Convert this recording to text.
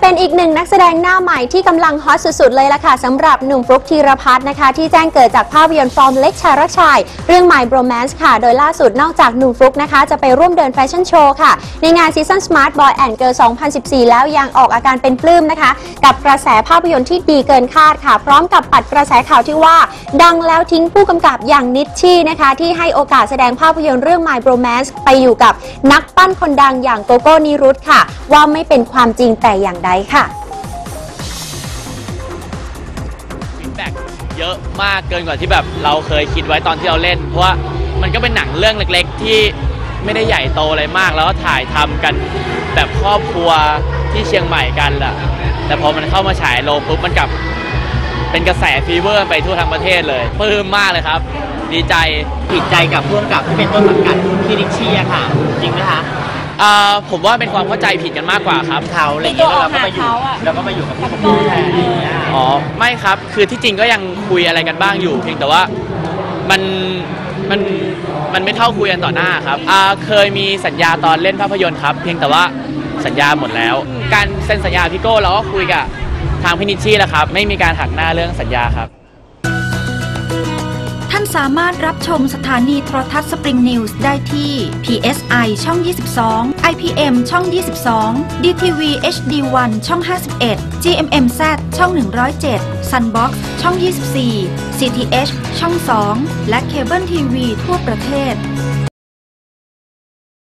เป็นอีกหนึ่งนักแสดงหน้าใหม่ที่กำลังฮอตสุดๆเลยล่ะค่ะสำหรับหนุ่มฟลุกธีรพัฒน์นะคะ ที่แจ้งเกิดจากภาพยนตร์ฟอร์มเล็กชายรักชาย เรื่อง My Bromance ค่ะ โดยล่าสุดนอกจากหนุ่มฟลุกนะคะ จะไปร่วมเดินแฟชั่นโชว์ค่ะ ในงาน Season Smart Boy and Girl 2014 แล้วยังออกอาการเป็นปลื้มนะคะ กับกระแสภาพยนตร์ที่ดีเกินคาดค่ะ พร้อมกับปัดกระแสข่าวที่ว่า ดังแล้วทิ้งผู้กำกับอย่างนิชชี่นะคะ ที่ให้โอกาสแสดงภาพยนตร์เรื่อง My Bromance ไปอยู่กับนักปั้นคนดังอย่างโกโก้นิรุตค่ะ ว่าไม่เป็นความจริงแต่อย่างใดค่ะฟีดแบ็กเยอะมากเกินกว่าที่แบบเราเคยคิดไว้ตอนที่เราเล่น เพราะว่ามันก็เป็นหนังเรื่องเล็กๆ ที่ไม่ได้ใหญ่โตอะไรมาก แล้วก็ถ่ายทำกันแบบครอบครัวที่เชียงใหม่กันแหละแต่พอมันเข้ามาฉายโรงปุ๊บมันกลับเป็นกระแสฟีเวอร์ไปทั่วทั้งประเทศเลยปลื้มมากเลยครับ ดีใจผิดใจกับพ่วงกับที่เป็นต้นสังกัดพี่นิชชี่อะค่ะ จริงไหมคะ อ่าผมว่าเป็นความเข้าใจผิดกันมากกว่าครับ เขาอะไรอย่างเงี้ยแล้วเราก็มาอยู่แล้วก็มาอยู่กับพี่กบูแทนอะไรอย่างเงี้ยอ๋อไม่ครับคือที่จริงก็ยังคุยอะไรกันบ้างอยู่ เพียงแต่ว่ามันมันมันไม่เท่าคุยกันต่อหน้าครับอ่าเคยมีสัญญาตอนเล่นภาพยนตร์ครับ เพียงแต่ว่าสัญญาหมดแล้ว การเซ็นสัญญาพี่โก้เราก็คุยกับทางพินิชชี่แล้วครับ ไม่มีการหักหน้าเรื่องสัญญาครับท่านสามารถรับชมสถานีโทรทัศน์สปริงนิวส์ได้ที่ PSI ช่อง 22 IPM ช่อง 22 DTV HD1 ช่อง 51 GMMZ ช่อง 107 Sunbox ช่อง 24 CTH ช่อง 2 และเคเบิลทีวีทั่วประเทศ